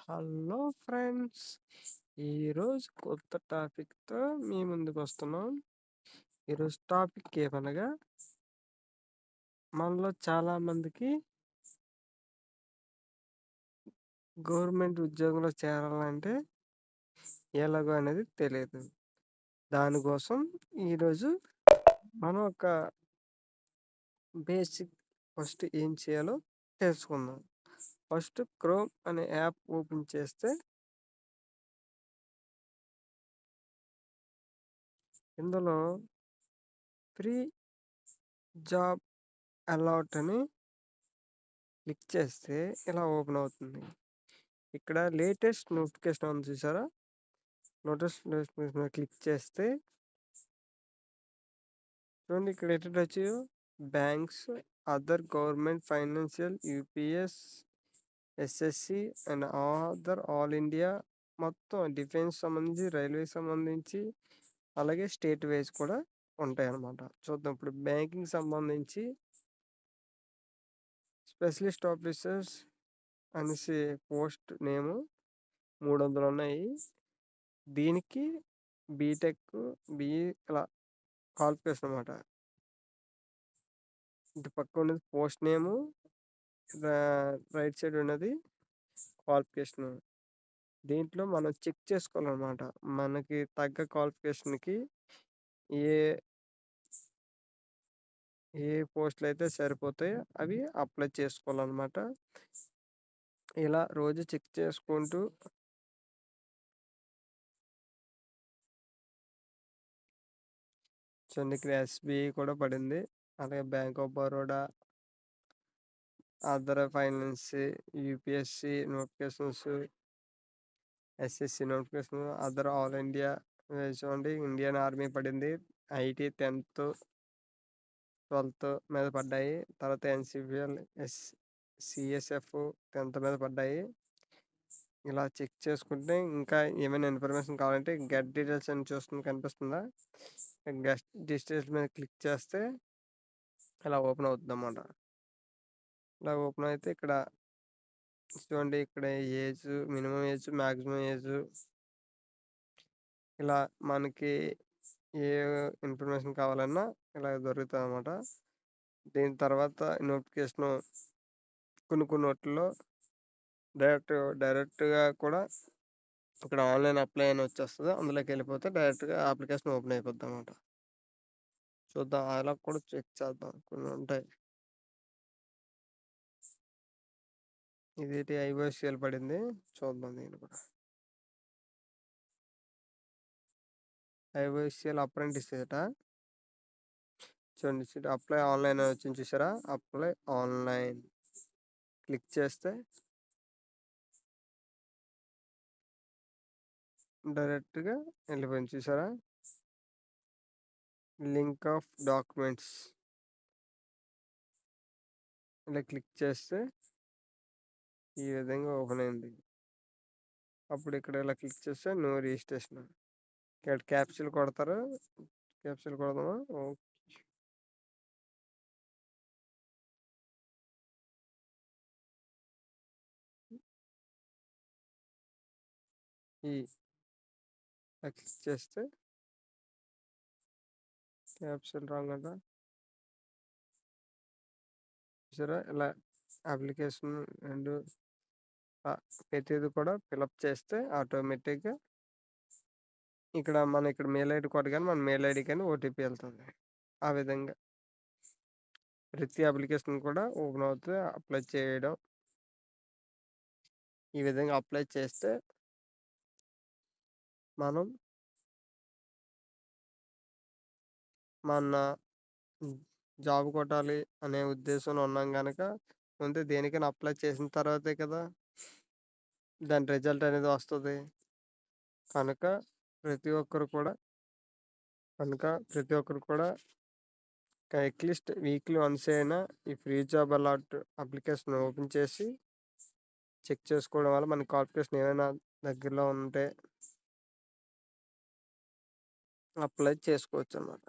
Hello friends ఈరోజు కొత్త టాపిక్తో మీ ముందుకు వస్తున్నాం. ఈరోజు టాపిక్ ఏమనగా మనలో చాలామందికి గవర్నమెంట్ ఉద్యోగంలో చేరాలంటే ఎలాగో అనేది తెలియదు. దానికోసం ఈరోజు మనం ఒక బేసిక్ ఫస్ట్ ఏం చేయాలో తెలుసుకుందాం. ఫస్ట్ క్రోమ్ అనే యాప్ ఓపెన్ చేస్తే ఇందులో ఫ్రీ జాబ్ అలౌట్ అని క్లిక్ చేస్తే ఇలా ఓపెన్ అవుతుంది. ఇక్కడ లేటెస్ట్ నోటిఫికేషన్ ఉంది చూసారా? నోటిస్ నోటిఫికేషన్ క్లిక్ చేస్తే చూడండి ఇక్కడ ఏంటంటే వచ్చి banks other government financial UPSC SSC and other all India మొత్తం డిఫెన్స్ సంబంధించి రైల్వే సంబంధించి అలాగే స్టేట్ వైజ్ కూడా ఉంటాయి అన్నమాట చూద్దాం ఇప్పుడు బ్యాంకింగ్ సంబంధించి స్పెషలిస్ట్ ఆఫీసర్స్ అనేసి పోస్ట్ నేము మూడు వందలు ఉన్నాయి. దీనికి బీటెక్ బిఈ ఇలా క్వాలిఫికేషన్ అనమాట ఇటు పక్క ఉన్నది పోస్ట్ నేము రైట్ సైడ్ ఉన్నది క్వాలిఫికేషన్. దీంట్లో మనం చెక్ చేసుకోవాలన్నమాట. మనకి తగ్గ క్వాలిఫికేషన్కి ఏ ఏ పోస్టులు అయితే సరిపోతాయో అవి అప్లై చేసుకోవాలన్నమాట. ఇలా రోజు చెక్ చేసుకుంటూ చూడండి ఇక్కడ ఎస్బీఐ కూడా పడింది. అలాగే bank of Baroda other finance UPSC notifications SSC notification other all India చూడండి ఇండియన్ ఆర్మీ పడింది. ఐటీ టెన్త్ ట్వెల్త్ మీద పడ్డాయి. తర్వాత ఎన్సిపిఎల్ ఎస్ సిఎస్ఎఫ్ టెన్త్ మీద పడ్డాయి. ఇలా చెక్ చేసుకుంటే ఇంకా ఏమైనా ఇన్ఫర్మేషన్ కావాలంటే గెట్ డీటెయిల్స్ అని చూస్తుంది కనిపిస్తుందా? గెస్ట్ డీటెయిల్స్ మీద క్లిక్ చేస్తే ఇలా ఓపెన్ అవుతుంది అన్నమాట ఇలా ఓపెన్ అయితే ఇక్కడ చూడండి ఇక్కడ age minimum age maximum age. ఇలా మనకి ఏ ఇన్ఫర్మేషన్ కావాలన్నా ఇలా దొరుకుతుంది అనమాట దీని తర్వాత నోటిఫికేషన్ కొన్ని కొన్ని వాటిల్లో డైరెక్ట్ డైరెక్ట్గా కూడా ఇక్కడ ఆన్లైన్ అప్లై అని వచ్చేస్తుంది. అందులోకి వెళ్ళిపోతే డైరెక్ట్గా అప్లికేషన్ ఓపెన్ అయిపోద్ది అనమాట చూద్దాం అలా కూడా చెక్ చేద్దాం. కొన్ని ఉంటాయి. ఇది ఐఓఎస్ఎల్ పడింది? చూద్దాం దీన్ని కూడా. ఐఓఎస్ఎల్ అప్రెంటిస్ ఏట? చూడండి అప్లై ఆన్లైన్ వచ్చింది చూసారా? Apply online. క్లిక్ చేస్తే డైరెక్ట్గా వెళ్ళిపోయింది చూసారా? Link of documents. ఇలా క్లిక్ చేస్తే ఈ విధంగా ఓపెన్ అయింది. అప్పుడు ఇక్కడ ఇలా క్లిక్ చేస్తే నో రిజిస్ట్రేషన్. ఇక్కడ క్యాప్సిల్ కొడతారు? క్యాప్సిల్ కొడదామా? ఓకే. ఈ క్లిక్ చేస్తే క్యాప్షన్ రాంగ్ అంట. చూసారా? ఇలా అప్లికేషన్ అండ్ ప్రతిది కూడా ఫిలప్ చేస్తే ఆటోమేటిక్గా ఇక్కడ మన ఇక్కడ మెయిల్ ఐడి కొట్టగానే మన మెయిల్ ఐడి కానీ ఓటీపీ వెళ్తుంది. ఆ విధంగా. ప్రతి అప్లికేషన్ కూడా ఓపెన్ అవుతుంది అప్లై చేయడం. ఈ విధంగా అప్లై చేస్తే మనం మన జాబ్ కొట్టాలి అనే ఉద్దేశంలో ఉన్నాం కనుక ముందు దేనికైనా అప్లై చేసిన తర్వాతే కదా! దాని రిజల్ట్ అనేది వస్తుంది. కనుక ప్రతి ఒక్కరు కూడా కనుక ప్రతి ఒక్కరు కూడా అట్లీస్ట్ వీక్లీ వన్స్ అయినా ఈ free job alert application open చేసి చెక్ చేసుకోవడం వల్ల మన క్వాలిఫికేషన్ ఏమైనా దగ్గరలో ఉంటే అప్లై చేసుకోవచ్చు అన్నమాట